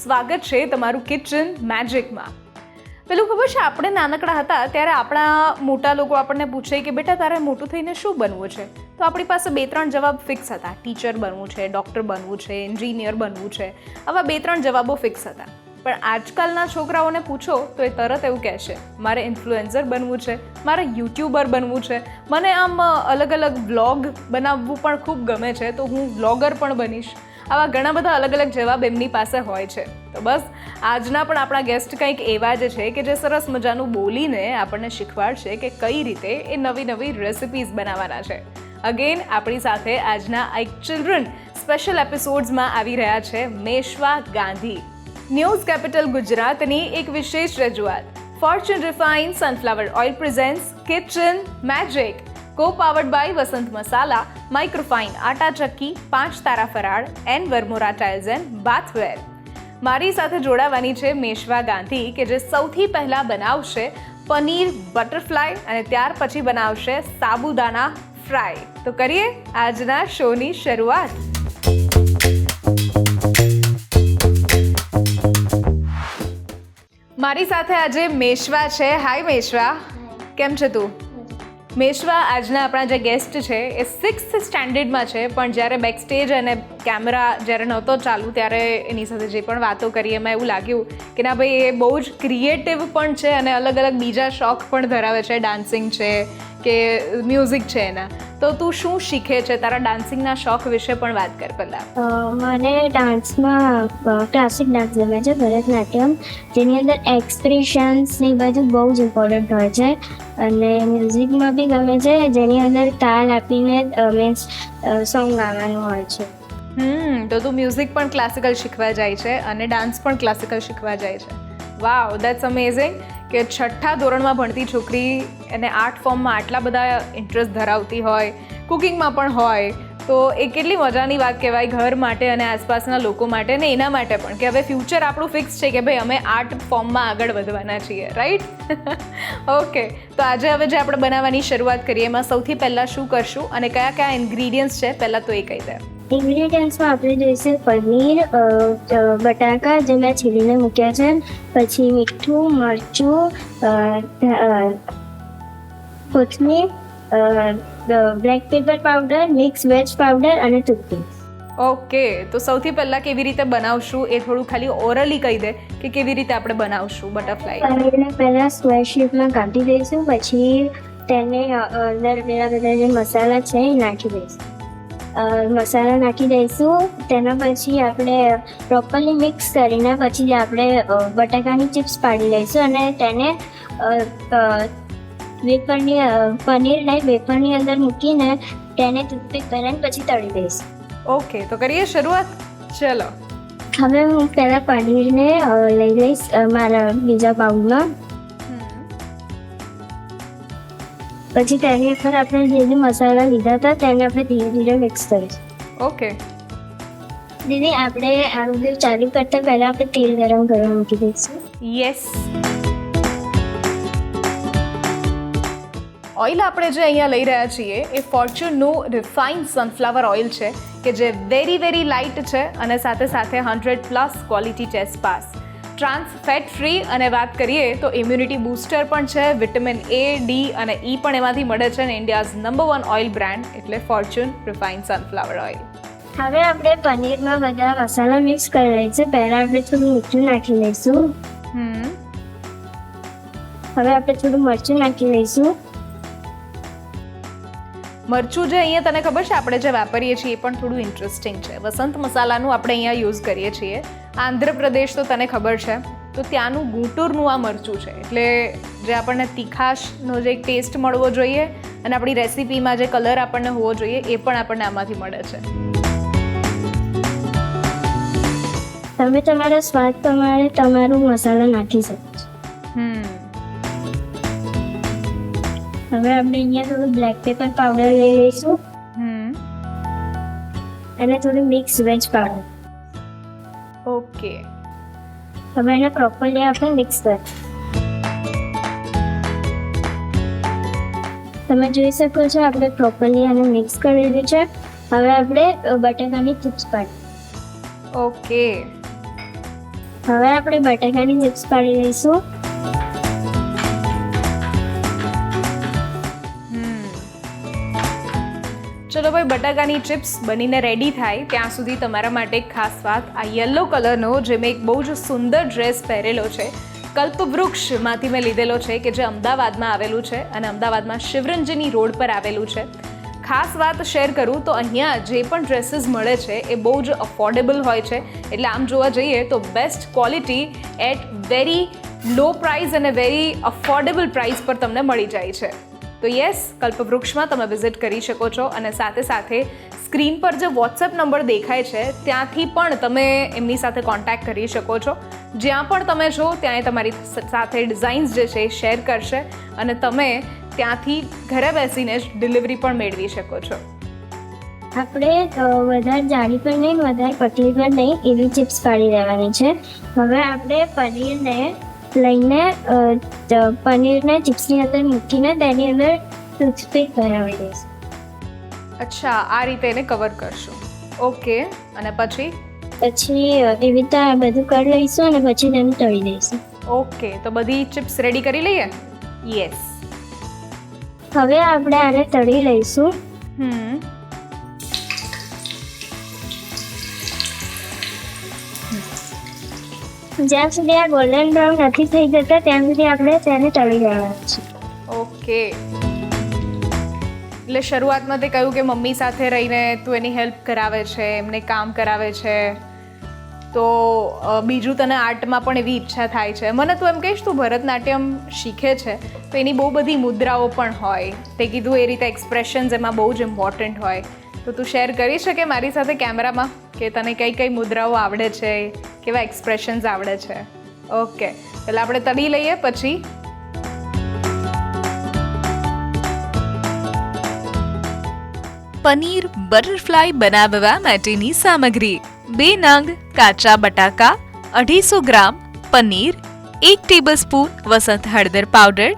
સ્વાગત છે તમારું કિચન મેજિકમાં પેલું ખબર છે, આપણે નાનકડા હતા ત્યારે આપણા મોટા લોકો આપણને પૂછે કે, બેટા, તારે મોટું થઈને શું બનવું છે? તો આપણી પાસે બે ત્રણ જવાબ ફિક્સ હતા. ટીચર બનવું છે ડૉક્ટર બનવું છે એન્જિનિયર બનવું છે, આવા બે ત્રણ જવાબો ફિક્સ હતા. પણ આજકાલના છોકરાઓને પૂછો તો એ તરત એવું કહેશે મારે ઇન્ફ્લુએન્સર બનવું છે, મારે યુટ્યુબર બનવું છે, મને આમ અલગ અલગ વ્લોગ બનાવવું પણ ખૂબ ગમે છે, તો હું વ્લોગર પણ બનીશ. આવા ઘણા બધા અલગ અલગ જવાબ એમની પાસે હોય છે. તો બસ, આજના પણ આપણા ગેસ્ટ કંઈક એવા જ છે કે જે સરસ મજાનું બોલીને આપણને શીખવાડશે કે કઈ રીતે એ નવી નવી રેસિપીઝ બનાવવાના છે. અગેન આપણી સાથે આજના એક ચિલ્ડ્રન સ્પેશિયલ એપિસોડ્સમાં આવી રહ્યા છે, મેશવા ગાંધી. ન્યૂઝ કેપિટલ ગુજરાતની એક વિશેષ રજૂઆત. Fortune refine sunflower oil presents kitchen magic co powered by Vasant Masala microfine atta ચક્કી પાંચ તારા ફરાળ and Varmora tiles and bathware મારી સાથે જોડાવાની છે મેશવા ગાંધી કે જે સૌથી પહેલાં બનાવશે પનીર બટરફ્લાય અને ત્યાર પછી બનાવશે સાબુદાના ફ્રાય. તો કરીએ આજના શોની શરૂઆત. મારી સાથે આજે મેશવા છે. હાય મેશવા. કેમ છે તું? મેશવા આજના આપણા જે ગેસ્ટ છે, એ સિક્સ્થ સ્ટેન્ડર્ડમાં છે, પણ જ્યારે બેક સ્ટેજ અને કેમેરા જ્યારે નહોતો ચાલુ, ત્યારે એની સાથે જે પણ વાતો કરી, એમાં એવું લાગ્યું કે ના ભાઈ, એ બહુ જ ક્રિએટિવ પણ છે અને અલગ અલગ બીજા શોખ પણ ધરાવે છે ડાન્સિંગ છે, કે મ્યુઝિક છે એના. તો તું શું શીખે છે? તારા ડાન્સિંગના શોખ વિશે પણ વાત કર પહેલાં. મને ડાન્સમાં ક્લાસિક ડાન્સ ગમે છે ભરતનાટ્યમ. જેની અંદર એક્સપ્રેશન્સ ને બધું બહુ જ ઇમ્પોર્ટન્ટ હોય છે. અને મ્યુઝિકમાં બી ગમે છે જેની અંદર તાલ આપીને મીન્સ સોંગ ગાવાનું હોય છે. હમ તો તું મ્યુઝિક પણ ક્લાસિકલ શીખવા જાય છે અને ડાન્સ પણ ક્લાસિકલ શીખવા જાય છે. વાવ દેટ્સ અમેઝિંગ કે છઠ્ઠા ધોરણમાં ભણતી છોકરી એને આર્ટ ફોર્મમાં આટલા બધા ઇન્ટરેસ્ટ ધરાવતી હોય કુકિંગમાં પણ હોય તો એ કેટલી મજાની વાત કહેવાય ઘર માટે અને આસપાસના લોકો માટે ને એના માટે પણ કે હવે ફ્યુચર આપણું ફિક્સ છે કે ભાઈ અમે આર્ટ ફોર્મમાં આગળ વધવાના છીએ રાઈટ ઓકે તો આજે હવે જે આપણે બનાવવાની શરૂઆત કરીએ એમાં સૌથી પહેલાં શું કરશું અને કયા કયા ઇન્ગ્રીડિયન્ટ્સ છે પહેલાં તો એ કહી દે. ઇન્ગ્રીડિયન્ટ્સમાં આપણે જોઈશે પનીર બટાકા જે મેં છીલીને મૂક્યા છે પછી મીઠું મરચું અ, the- black pepper powder mix veg powder અને ટૂથપેસ્ટ ઓકે તો સૌથી પહેલાં કેવી રીતે બનાવશું એ થોડું ખાલી ઓરલી કહી દે કે કેવી રીતે આપણે બનાવશું બટરફ્લાય પનીરને પહેલાં સ્ક્વેર શેપમાં કાઢી દઈશું પછી તેને અંદર પેલા બધા જે મસાલા છે એ નાખી દઈશું. મસાલા નાખી દઈશું તેના પછી આપણે પ્રોપરલી મિક્સ કરીને પછી આપણે બટાકાની ચિપ્સ પાડી લઈશું અને તેને વેફરની પનીરને વેફરની અંદર મૂકીને તેને ટૂથપીક કરીને પછી તળી દઈશું. ઓકે તો કરીએ શરૂઆત? ચલો. હવે હું પહેલાં પનીરને લઈ લઈશ મારા બીજા બાઉલમાં. પછી તેની ઉપર આપણે જે જે મસાલા લીધા હતા તેને આપણે ધીરે ધીરે મિક્સ કરીશું. ઓકે. દીદી આપણે આ બધું ચાલુ કરતા પહેલા આપણે તેલ ગરમ કરવા મૂકી દઈશું. યસ ઓઇલ આપણે જે અહીંયા લઈ રહ્યા છીએ એ ફોર્ચ્યુનનું રિફાઇન્ડ સનફ્લાવર ઓઇલ છે કે જે વેરી વેરી લાઇટ છે અને સાથે સાથે hundred plus quality test pass trans fat free અને વાત કરીએ તો ઇમ્યુનિટી બૂસ્ટર પણ છે વિટામિન એ ડી અને ઈ પણ એમાંથી મળે છે અને India's number one oil brand એટલે ફોર્ચ્યુન રિફાઇન્ડ સનફ્લાવર ઓઇલ હવે આપણે પનીરમાં બધા મસાલા મિક્સ કરી લઈશું પહેલાં આપણે થોડું મીઠું નાખી લઈશું. હમ. હવે આપણે થોડું મરચું નાખી લઈશું. મરચું જે અહીંયા તને ખબર છે, આપણે જે વાપરીએ છીએ એ પણ થોડું ઇન્ટરેસ્ટિંગ છે. વસંત મસાલાનું આપણે અહીંયા યુઝ કરીએ છીએ. આંધ્રપ્રદેશ તો તને ખબર છે. તો ત્યાંનું ગુંટુરનું આ મરચું છે. એટલે જે આપણને તીખાશનો જે ટેસ્ટ મળવો જોઈએ અને આપણી રેસીપીમાં જે કલર આપણને હોવો જોઈએ એ પણ આપણને આમાંથી મળે છે. તમે તમારા સ્વાદ પ્રમાણે તમારું મસાલો નાખી શકો. હવે આપણે અહીંયા થોડું બ્લેક પેપર પાવડર લઈ લઈશું. અને થોડું મિક્સ વેજ પાવડર ઓકે. હવે એને પ્રોપરલી આપણે મિક્સ કરીએ તમે જોઈ શકો છો આપણે પ્રોપરલી આને મિક્સ કરી દીધું છે. હવે આપણે બટાકાની ચિપ્સ પાડી. ઓકે. હવે આપણે બટાકાની ચિપ્સ પાડી લઈશું. ચલો ભાઈ, બટાકાની ચિપ્સ બનીને રેડી થાય ત્યાં સુધી તમારા માટે એક ખાસ વાત, આ યલો કલરનો જે મેં એક બહુ જ સુંદર ડ્રેસ પહેરેલો છે કલ્પવૃક્ષમાંથી મેં લીધેલો છે, કે જે અમદાવાદમાં આવેલું છે અને અમદાવાદમાં શિવરંજની રોડ પર આવેલું છે. ખાસ વાત શેર કરું તો અહીંયા જે પણ ડ્રેસીસ મળે છે એ બહુ જ અફોર્ડેબલ હોય છે. એટલે આમ જોવા જઈએ તો best quality at very low price અને વેરી અફોર્ડેબલ પ્રાઇસ પર તમને મળી જાય છે. તો યસ કલ્પવૃક્ષમાં તમે વિઝિટ કરી શકો છો અને સાથે સાથે સ્ક્રીન પર જે વોટ્સએપ નંબર દેખાય છે, ત્યાંથી પણ તમે એમની સાથે કોન્ટેક્ટ કરી શકો છો. જ્યાં પણ તમે છો ત્યાં તમારી સાથે ડિઝાઇન્સ જે છે શેર કરશે અને તમે ત્યાંથી ઘરે બેસીને જ ડિલિવરી પણ મેળવી શકો છો. આપણે વધારે જાડી પણ નહીં, વધારે પતલી પણ નહીં, એવી ચિપ્સ પાડી દેવાની છે. હવે આપણે પનીરને લઈને પનીરને ચિપ્સની અંદર મૂકીને તેની અંદર ટૂથપીક ભરાવી દઈશું અચ્છા આ રીતે એને કવર કરશું. ઓકે અને પછી? પછી એવી રીતે બધું કરી લઈશું અને પછી તેને તળી દઈશું. ઓકે તો બધી ચિપ્સ રેડી કરી લઈએ? યસ હવે આપણે આને તળી લઈશું. હમ. જ્યાં સુધી આ ગોલ્ડન બ્રાઉન નથી થઈ જતા, ત્યાં સુધી આપણે તેને તળી લેવાનું છે ઓકે. એટલે શરૂઆતમાં તે કહ્યું કે મમ્મી સાથે રહીને તું એની હેલ્પ કરાવે છે, એમને કામ કરાવે છે. તો બીજું તને આર્ટમાં પણ એવી ઈચ્છા થાય છે. મને તું એમ કહીશ, તું ભરતનાટ્યમ શીખે છે, તો એની બહુ બધી મુદ્રાઓ પણ હોય. તે કીધું એ રીતે એક્સપ્રેશન્સ એમાં બહુ જ ઇમ્પોર્ટન્ટ હોય. તો તું શેર કરી શકે મારી સાથે કેમેરામાં કે તને કઈ કઈ મુદ્રાઓ આવડે છે, કેવા એક્સપ્રેશન્સ આવડે છે. ઓકે એટલે આપણે તળી લઈએ પછી. પનીર બટરફ્લાય બનાવવા માટેની સામગ્રી. બે નંગ કાચા બટાકા, અઢીસો ગ્રામ પનીર, એક ટેબલસ્પૂન વસંત હળદર પાવડર,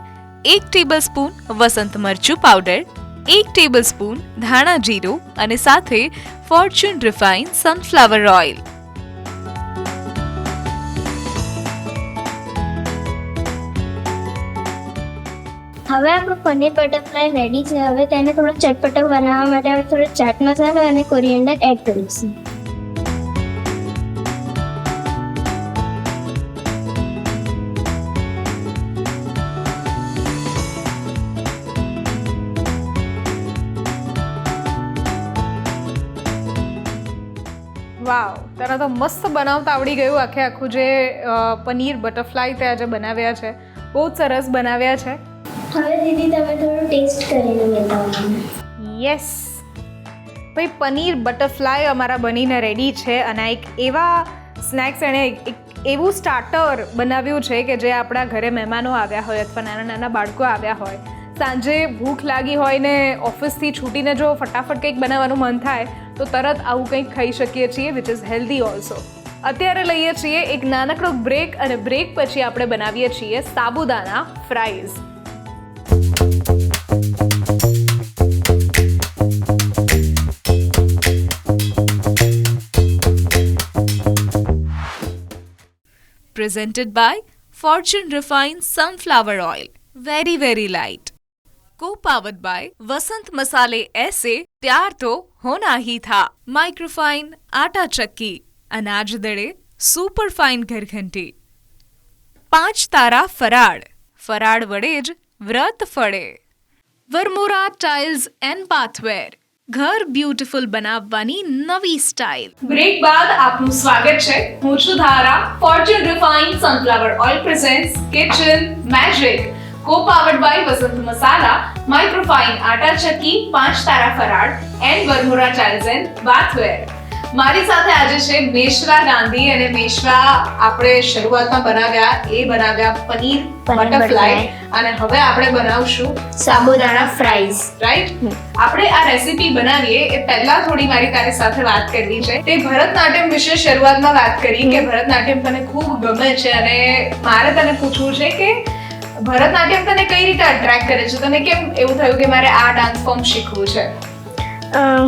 એક ટેબલસ્પૂન વસંત મરચું પાવડર, એક ટેબલસ્પૂન ધાણા જીરું અને સાથે ફોર્ચ્યુન રિફાઇન સનફ્લાવર ઓઇલ હવે આપણું પનીર બટરફ્લાય રેડી છે. હવે તેને થોડો ચટપટો બનાવવા માટે આપણે થોડો ચાટ મસાલો અને કોરિએન્ડર એડ કરીશું. વાવ તને તો મસ્ત બનાવતા આવડી ગયું આખે આખું જે પનીર બટરફ્લાય તે આજે બનાવ્યા છે. બહુ જ સરસ બનાવ્યા છે. હવે દીદી તમે થોડું ટેસ્ટ કરીને બતાવો યસ. ભાઈ પનીર બટરફ્લાય અમારા બનીને રેડી છે અને એક એવા સ્નેક્સ એણે એક એક એવું સ્ટાર્ટર બનાવ્યું છે કે જે આપણા ઘરે મહેમાનો આવ્યા હોય અથવા નાના નાના બાળકો આવ્યા હોય. સાંજે ભૂખ લાગી હોય ને ઓફિસથી છૂટીને જો ફટાફટ કંઈક બનાવવાનું મન થાય તો તરત આવું કંઈક ખાઈ શકીએ છીએ વિચ ઇઝ હેલ્ધી ઓલ્સો અત્યારે લઈએ છીએ એક નાનકડો બ્રેક અને બ્રેક પછી આપણે બનાવીએ છીએ sabudana fries presented by Fortune refine sunflower oil very very light co powered by Vasant Masale એસે प्यार तो होना ही था माइक्रोफाइन आटा चक्की अनाज दड़े सुपर फाइन घरघंटी પાંચ તારા ફરાળ ફરાળ વડે જ વ્રત ફળે વરમોરા ટાઇલ્સ એન્ડ પાથવેર ઘર બ્યુટીફુલ બનાવવાની નવી સ્ટાઇલ બ્રેક બાદ આપનું સ્વાગત છે હું છું Dhara Fortune refined sunflower oil presents kitchen magic co powered by Vasant Masala microfine atta ચક્કી પાંચ તારા ફરાળ and Varmora child and bathware મારી સાથે આજે છે મેશ્રા ગાંધી અને મેશ્રા આપણે શરૂઆતમાં બનાવ્યા એ બનાવ્યા પનીર બટરફ્લાય. અને હવે આપણે બનાવશું સાબુદાણા ફ્રાઈઝ રાઈટ આપણે આ રેસીપી બનાવીએ એ પહેલા થોડી મારી તારી સાથે વાત કરવી છે. તે ભરતનાટ્યમ વિશે શરૂઆતમાં વાત કરી કે ભરતનાટ્યમ તને ખૂબ ગમે છે અને મારે તને પૂછવું છે કે ભરતનાટ્યમ તને કઈ રીતે અટ્રેક્ટ કરે છે? તને કેમ એવું થયું કે મારે આ ડાન્સ ફોર્મ શીખવું છે?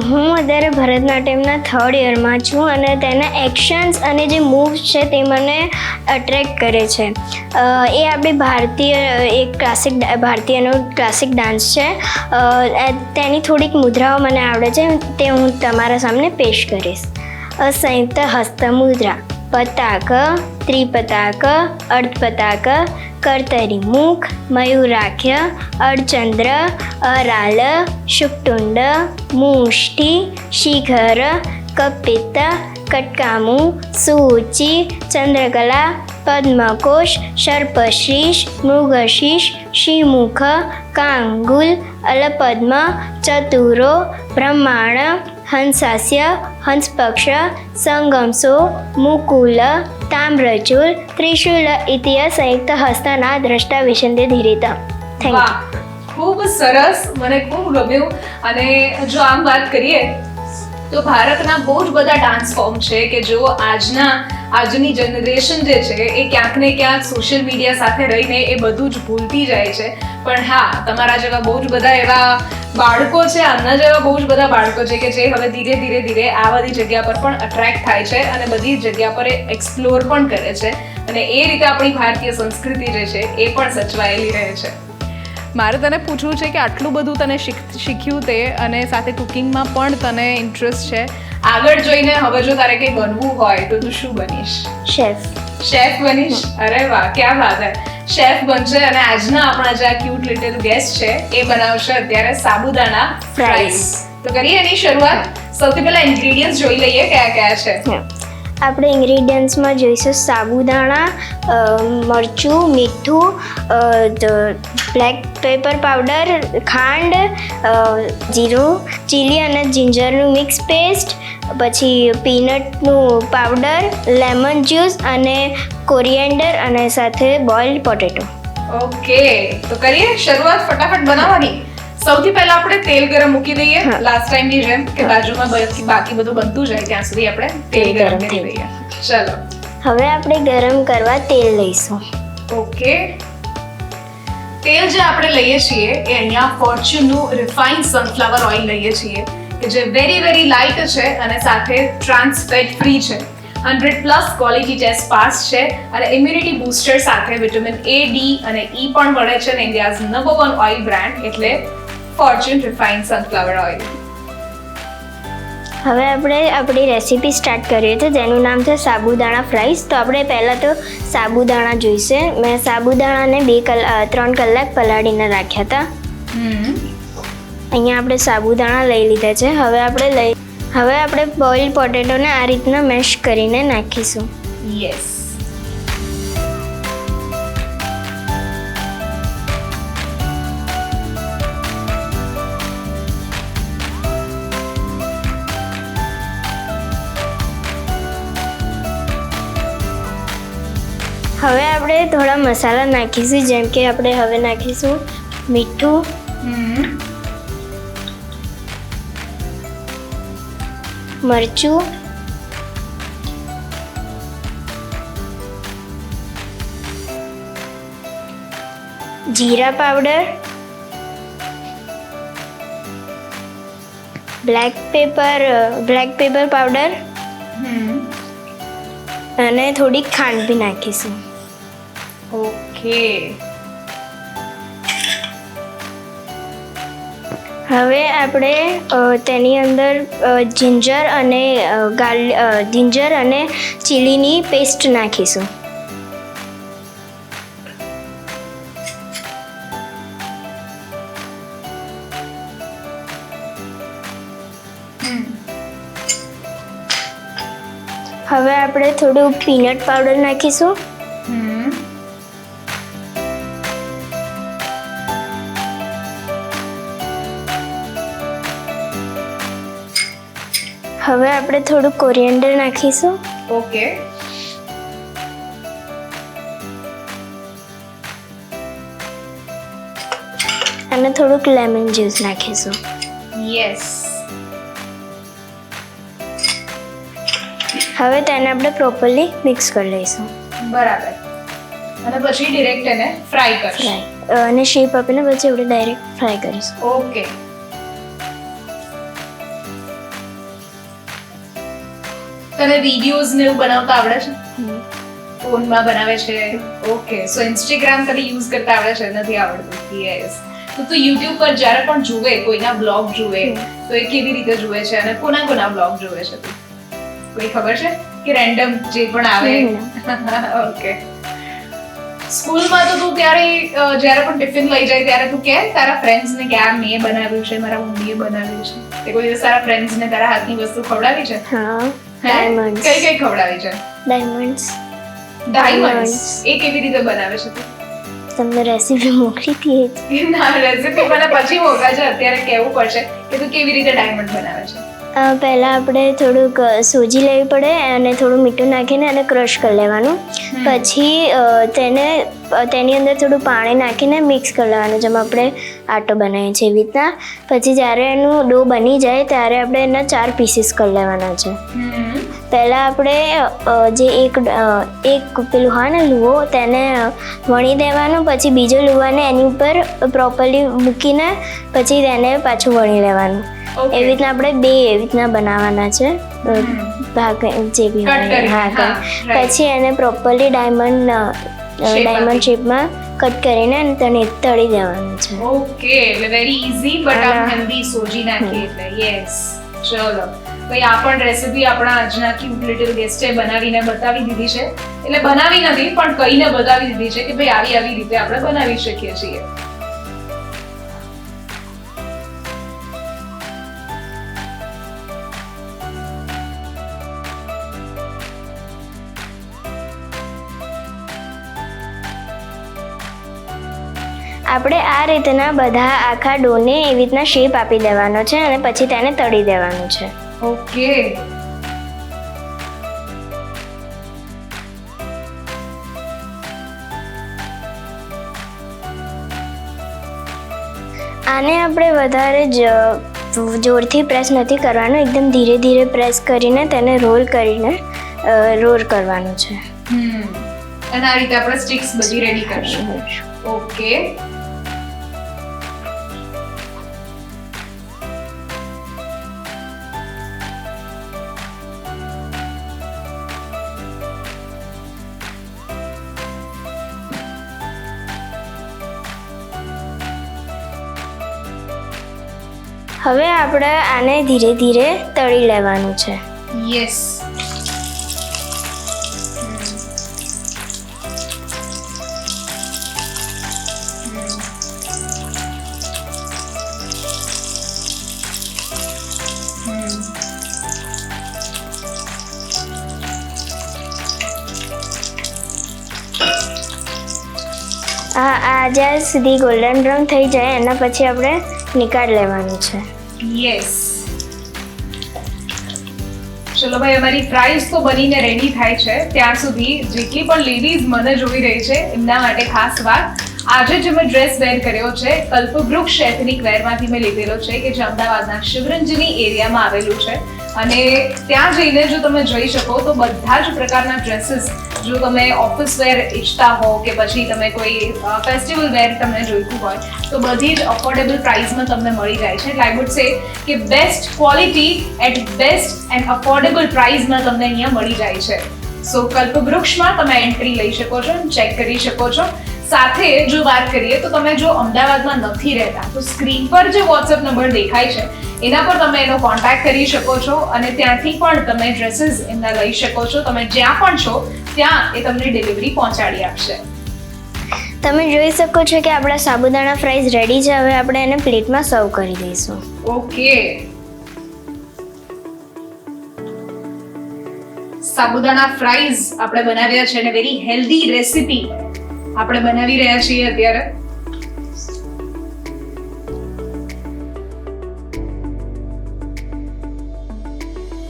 હું અત્યારે ભરતનાટ્યમના થર્ડ યરમાં છું અને તેના એક્શન્સ અને જે મૂવ્સ છે તે મને અટ્રેક્ટ કરે છે. એ આપણી ભારતીય, એક ક્લાસિક ભારતીયનો ક્લાસિક ડાન્સ છે. તેની થોડીક મુદ્રાઓ મને આવડે છે, તે હું તમારા સામે પેશ કરીશ. અસંયુક્ત હસ્ત મુદ્રા પતાક, ત્રિપતાક, અર્ધપતાક કર્તરી મુખ, મયુરાખ્ય, અર્ચંદ્ર, અરાલ શુકટુંડ મુષ્ટિ શિખર કપિત, કટકામુ, સૂચિ, ચંદ્રકલા પદ્મકોશ સર્પશીશ મૃગશીશ શ્રીમુખ, કાંગુલ, અલપદ્મ, ચતુરો બ્રહ્માણ હંસાસ્ય, હંસપક્ષ, સંગમસો, મુકુલ તામ્રચૂલ ત્રિશુલ ઇતિય સંયુક્ત હસ્તના દ્રષ્ટા વિશંદે ધીરિત. થેન્ક યુ ખૂબ સરસ, મને ખૂબ ગમ્યું. અને જો આમ વાત કરીએ, તો ભારતના બહુ જ બધા ડાન્સ ફોર્મ છે કે જો આજના આજની જનરેશન જે છે, એ ક્યાંક ને ક્યાંક સોશિયલ મીડિયા સાથે રહીને એ બધું જ ભૂલતી જાય છે. પણ હા, તમારા જેવા બહુ જ બધા એવા બાળકો છે, આમના જેવા બહુ જ બધા બાળકો છે કે જે હવે ધીરે ધીરે ધીરે આ બધી જગ્યા પર પણ અટ્રેક્ટ થાય છે અને બધી જગ્યા પર એ એક્સપ્લોર પણ કરે છે. અને એ રીતે આપણી ભારતીય સંસ્કૃતિ જે છે, એ પણ સચવાયેલી રહે છે. મારે તને પૂછવું છે કે આટલું બધું તને શીખ્યું તે અને સાથે કુકિંગમાં પણ તને ઇન્ટરેસ્ટ છે. આગળ જોઈને હવે જો તારે કંઈ બનવું હોય તો તું શું બનીશ? Chef chef બનીશ? અરે વાહ ક્યાં વાત હે. શેફ બનશે અને આજના આપણા જે આ ક્યુટ લિટલ ગેસ્ટ છે એ બનાવશે અત્યારે સાબુદાણા ફ્રાઈસ તો કરીએ એની શરૂઆત? સૌથી પહેલા ઇન્ગ્રેડિયન્ટ્સ જોઈ લઈએ કયા કયા છે આપણે ઇન્ગ્રીડિયન્ટ્સમાં જોઈશું સાબુદાણા મરચું, મીઠું બ્લેક પેપર પાવડર, ખાંડ જીરું, ચીલી અને જિંજરનું મિક્સ પેસ્ટ, પછી પીનટનું પાવડર, લેમન જ્યુસ અને કોરિએન્ડર અને સાથે બોઇલ્ડ પોટેટો. ઓકે, તો કરીએ શરૂઆત ફટાફટ બનાવવાની. સૌથી પહેલા આપણે તેલ ગરમ મૂકી દઈએ લાસ્ટ ટાઈમની જેમ કે બાજુમાં બાકી બાકી બધું બનતું જાય ત્યાં સુધી આપણે તેલ ગરમ કરી દઈએ. ચલો. હવે આપણે ગરમ કરવા તેલ લઈશું. ઓકે તેલ જે આપણે લઈએ છીએ એ અહીંયા ફોર્ચ્યુનનું રિફાઇન્ડ સનફ્લાવર ઓઇલ લઈએ છીએ કે જે વેરી વેરી લાઇટ છે અને સાથે ટ્રાન્સ ફેટ ફ્રી છે. Hundred plus quality test pass છે અને ઇમ્યુનિટી બૂસ્ટર સાથે વિટામિન એ ડી અને ઈ પણ મળે છે ને India's number one oil brand એટલે ફોર્ચ્યુન રિફાઇન્ડ સનફ્લાવર ઓઇલ હવે આપણે આપણી રેસીપી સ્ટાર્ટ કરીએ તો જેનું નામ છે સાબુદાણા ફ્રાઈસ તો આપણે પહેલાં તો સાબુદાણા જોઈશે. મેં સાબુદાણાને બે કલાક ત્રણ કલાક પલાળીને રાખ્યા હતા. અહીંયા આપણે સાબુદાણા લઈ લીધા છે. હવે આપણે લઈ હવે આપણે બોઇલ્ડ પોટેટોને આ રીતના મેશ કરીને નાખીશું. યસ હવે આપણે થોડા મસાલા નાખીશું જેમ કે આપણે હવે નાખીશું મીઠું. મરચું. જીરા powder. Black pepper black pepper powder. અને થોડીક ખાંડ બી નાખીશું. ઓકે. હવે આપણે તેની અંદર જિંજર અને ગાર્લ જિંજર અને ચીલીની પેસ્ટ નાખીશું. હવે આપણે થોડું પીનટ પાવડર નાખીશું. આપણે થોડું કોરિએન્ડર નાખીશું. ઓકે અને થોડુંક લેમન જ્યુસ નાખીશું. યસ હવે તેને આપણે પ્રોપરલી મિક્સ કરી લઈશું. બરાબર. અને પછી ડિરેક્ટ એને ફ્રાય કરીશું. અને શેપ આપીને પછી આપણે ડાયરેક્ટ ફ્રાય કરીશું. ઓકે તને વિડીયોઝ ને એવું બનાવતા આવડે છે? ફોનમાં બનાવે છે? ઓકે સો ઇન્સ્ટાગ્રામ તને યુઝ કરતા આવડે છે? નથી આવડતું. યસ તો તું યુટ્યુબ પર જ્યારે પણ જુએ કોઈના બ્લોગ જુએ તો એ કેવી રીતે જુએ છે અને કોના કોના બ્લોગ જુએ છે તું? કોઈ ખબર છે? કે રેન્ડમ જે પણ આવે? ઓકે સ્કૂલમાં તો તું ત્યારે જ્યારે પણ ટિફિન લઈ જાય ત્યારે તું કે તારા ફ્રેન્ડ્સ ને કે આ મેં બનાવ્યું છે મારા મમ્મીએ બનાવ્યું છે. તે કોઈ દિવસ તારા ફ્રેન્ડ્સ ને તારા હાથની વસ્તુ ખવડાવી છે? હે? ડાયમંડ્સ કઈ કઈ ખવડાવી છે? ડાયમંડ્સ ડાયમંડ્સ એ કેવી રીતે બનાવે છે તમને રેસીપી મોકલી હતી. ના રેસીપી મને પછી મોકલા અત્યારે કહેવું પડશે કે તું કેવી રીતે ડાયમંડ બનાવે છે. પહેલાં આપણે થોડુંક સોજી લેવી પડે અને થોડું મીઠું નાખીને અને ક્રશ કરી લેવાનું. પછી તેને તેની અંદર થોડું પાણી નાખીને મિક્સ કરી લેવાનું જેમ આપણે આટો બનાવીએ છીએ એવી રીતના. પછી જ્યારે એનું ડો બની જાય ત્યારે આપણે એના ચાર પીસીસ કરી લેવાના છે. પહેલાં આપણે જે એક એક પેલું હોય ને લુવો તેને વણી દેવાનું પછી બીજો લુવાને એની ઉપર પ્રોપરલી મૂકીને પછી તેને પાછું વણી લેવાનું. એવી રીતના આપણે બે એવી રીતના બનાવવાના છે. ભાગ જે બી હોય. હા. પછી એને પ્રોપરલી ડાયમંડ ડાયમંડ શેપમાં કટ કરીને અને તેને તળી દેવાનું છે. ઓકે એટલે વેરી ઇઝી બટ આમ હેલ્ધી સોજી નાખી એટલે. યસ ચલો. ભાઈ આ પણ રેસીપી આપણા આજના ક્યુટ લિટલ ગેસ્ટે બનાવીને બતાવી દીધી છે. એટલે બનાવી નથી પણ કહીને બતાવી દીધી છે કે ભાઈ આવી આવી રીતે આપણે બનાવી શકીએ છીએ. આપણે આ રીતના બધા આખા ડોને એવી રીતના શેપ આપી દેવાનો છે અને પછી તેને તળી દેવાનું છે. ઓકે. આને આપણે વધારે જ જોરથી પ્રેસ નથી કરવાનું એકદમ ધીરે ધીરે પ્રેસ કરીને તેને રોલ કરીને રોલ કરવાનું છે. હમ. અને આ રીતે આપણે સ્ટિક્સ બધી રેડી કરશું. ઓકે. હવે આપણે આને ધીરે ધીરે તળી લેવાનું છે. યસ આ આ જ્યાં સુધી ગોલ્ડન રંગ થઈ જાય એના પછી આપણે નીકાળ લેવાનું છે. યસ ચલો ભાઈ, અમારી ફ્રાઈઝ તો બનીને રેડી થાય છે. ત્યાં સુધી જેટલી પણ લેડીઝ મને જોઈ રહી છે, એમના માટે ખાસ વાત. આજે જે મેં ડ્રેસ વેર કર્યો છે, કલ્પવૃક્ષ એથનિક વેરમાંથી મેં લીધેલો છે કે જે અમદાવાદના શિવરંજની એરિયામાં આવેલું છે. અને ત્યાં જઈને જો તમે જઈ શકો તો બધા જ પ્રકારના ડ્રેસીસ જો તમે ઓફિસ વેર ઈચ્છતા હો કે પછી તમે કોઈ ફેસ્ટિવલ વેર તમને જોઈતું હોય, તો બધી જ અફોર્ડેબલ પ્રાઇસમાં તમને મળી જાય છે. એટલે આઈ વુડ સે કે best quality at best and affordable પ્રાઇસમાં તમને અહીંયા મળી જાય છે. સો કલ્પવૃક્ષમાં તમે એન્ટ્રી લઈ શકો છો ચેક કરી શકો છો. સાથે જો વાત કરીએ તો તમે જો અમદાવાદમાં નથી રહેતા તો સ્ક્રીન પર જે વોટ્સએપ નંબર દેખાય છે એના પર તમે એનો કોન્ટેક્ટ કરી શકો છો અને ત્યાંથી પણ તમે ડ્રેસીસ એમના લઈ શકો છો. તમે જ્યાં પણ છો ત્યાં એ તમને ડિલિવરી પહોંચાડી આપશે. તમે જોઈ શકો છો કે આપણા સાબુદાણા ફ્રાઈઝ રેડી છે. હવે આપણે એને પ્લેટમાં સર્વ કરી દઈશું. ઓકે સાબુદાણા ફ્રાઈઝ આપણે બનાવ્યા છે અને વેરી હેલ્ધી રેસીપી આપણે બનાવી રહ્યા છીએ અત્યારે.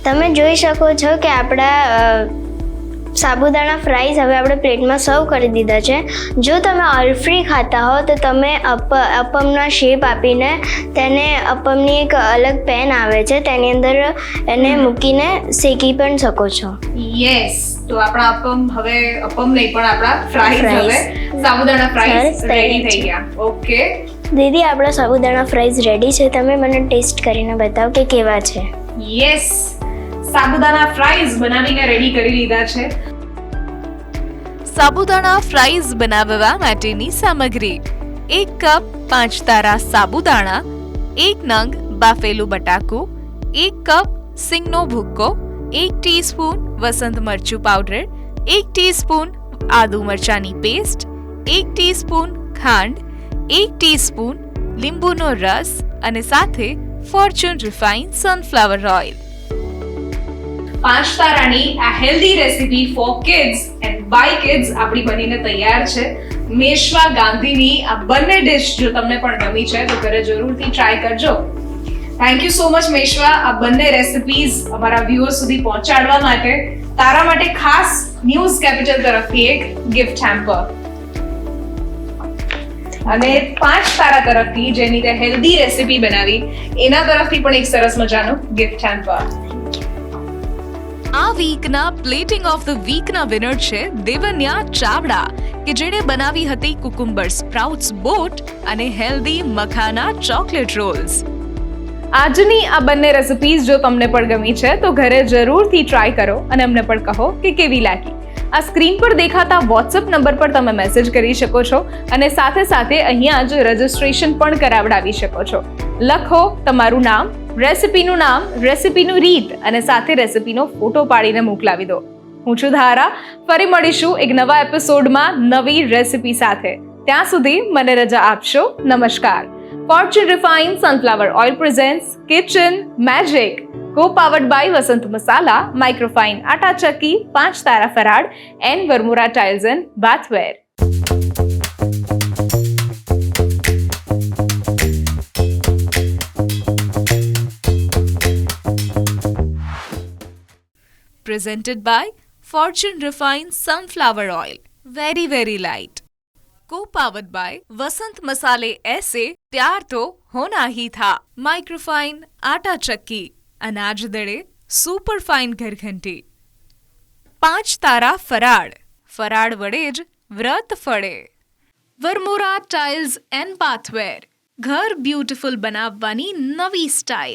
તમે જોઈ શકો છો કે આપણા સાબુદાણા ફ્રાઈઝ હવે આપણે પ્લેટમાં સર્વ કરી દીધા છે. જો તમે અલફ્રી ખાતા હો તો તમે અપ અપમના શેપ આપીને તેને અપમની એક અલગ પેન આવે છે. તેની અંદર એને મૂકીને શેકી પણ શકો છો. યસ તો આપણા અપમ હવે અપમ નહીં પણ આપણા ફ્રાઈઝ હવે. સાબુદાણા ફ્રાઈઝ રેડી થઈ ગયા. ઓકે દીદી આપણા સાબુદાણા ફ્રાઈઝ રેડી છે. તમે મને ટેસ્ટ કરીને બતાવો કે કેવા છે. યસ સાબુદાણા ફ્રાઈઝ બનાવીને રેડી કરી લીધા છે. સાબુદાણા ફ્રાઈઝ બનાવવા માટેની સામગ્રી. એક કપ પાંચ તારા સાબુદાણા એક નંગ બાફેલું બટાકું એક કપ સિંગનો ભૂક્કો એક ટીસ્પૂન વસંત મરચું પાવડર એક ટીસ્પૂન આદુ મરચાની પેસ્ટ એક ટીસ્પૂન ખાંડ, એક ટીસ્પૂન લીંબુનો રસ અને સાથે ફોર્ચ્યુન રિફાઇન સનફ્લાવર ઓઇલ પાંચ તારાની આ healthy recipe for kids and by kids આપણી બનીને તૈયાર છે. મેશવા ગાંધીની આ બંને ડિશ જો તમને પણ ગમી છે, તો ઘરે જરૂરથી ટ્રાય કરજો. Thank you so much Meshwa આ બંને રેસિપીઝ અમારા વ્યુઅર્સ સુધી પહોંચાડવા માટે તારા માટે ખાસ ન્યૂઝ કેપિટલ તરફથી એક ગિફ્ટ હેમ્પર અને પાંચ તારા તરફથી જેની તે હેલ્ધી રેસીપી બનાવી, એના તરફથી પણ એક સરસ મજાનું ગિફ્ટ હેમ્પર આ વીકના પ્લેટિંગ ઓફ ધ વીકના વિનર છે દેવન્યા ચાવડા, કે જેણે બનાવી હતી કુકુમ્બર સ્પ્રાઉટ્સ બોટ અને હેલ્ધી મખાના ચોકલેટ રોલ્સ આજની આ બંને રેસિપીઝ જો તમને પણ ગમી છે, તો ઘરે જરૂરથી ટ્રાય કરો અને અમને પણ કહો કે કેવી લાગી. આ સ્ક્રીન પર દેખાતા વોટ્સઅપ નંબર પર તમે મેસેજ કરી શકો છો અને સાથે સાથે અહીંયા જ રજિસ્ટ્રેશન પણ કરાવડાવી શકો છો. લખો તમારું નામ રેસિપીનું નામ રેસિપીનું રીત અને સાથે રેસિપીનો ફોટો પાડીને મોકલાવી દો. હું છું ધારા. ફરી મળીશું એક નવા એપિસોડમાં નવી રેસિપી સાથે. ત્યાં સુધી મને રજા આપશો. નમસ્કાર. Fortune refine sunflower oil presents kitchen magic co powered by Vasant Masala microfine આટા ચક્કી પાંચ તારા farad and Varmora tiles and bathware presented by Fortune Refined Sunflower Oil. Very, very light. Co-powered by Vasant Masale ऐसे प्यार तो होना ही था microfine आटा चक्की अनाज दड़े સુપર ફાઇન ઘરઘંટી પાંચ તારા ફરાળ ફરાળ વડે જ વ્રત ફળે વરમોરા ટાઇલ્સ એન્ડ બાથવેર ઘર બ્યુટીફુલ બનાવવાની નવી સ્ટાઇલ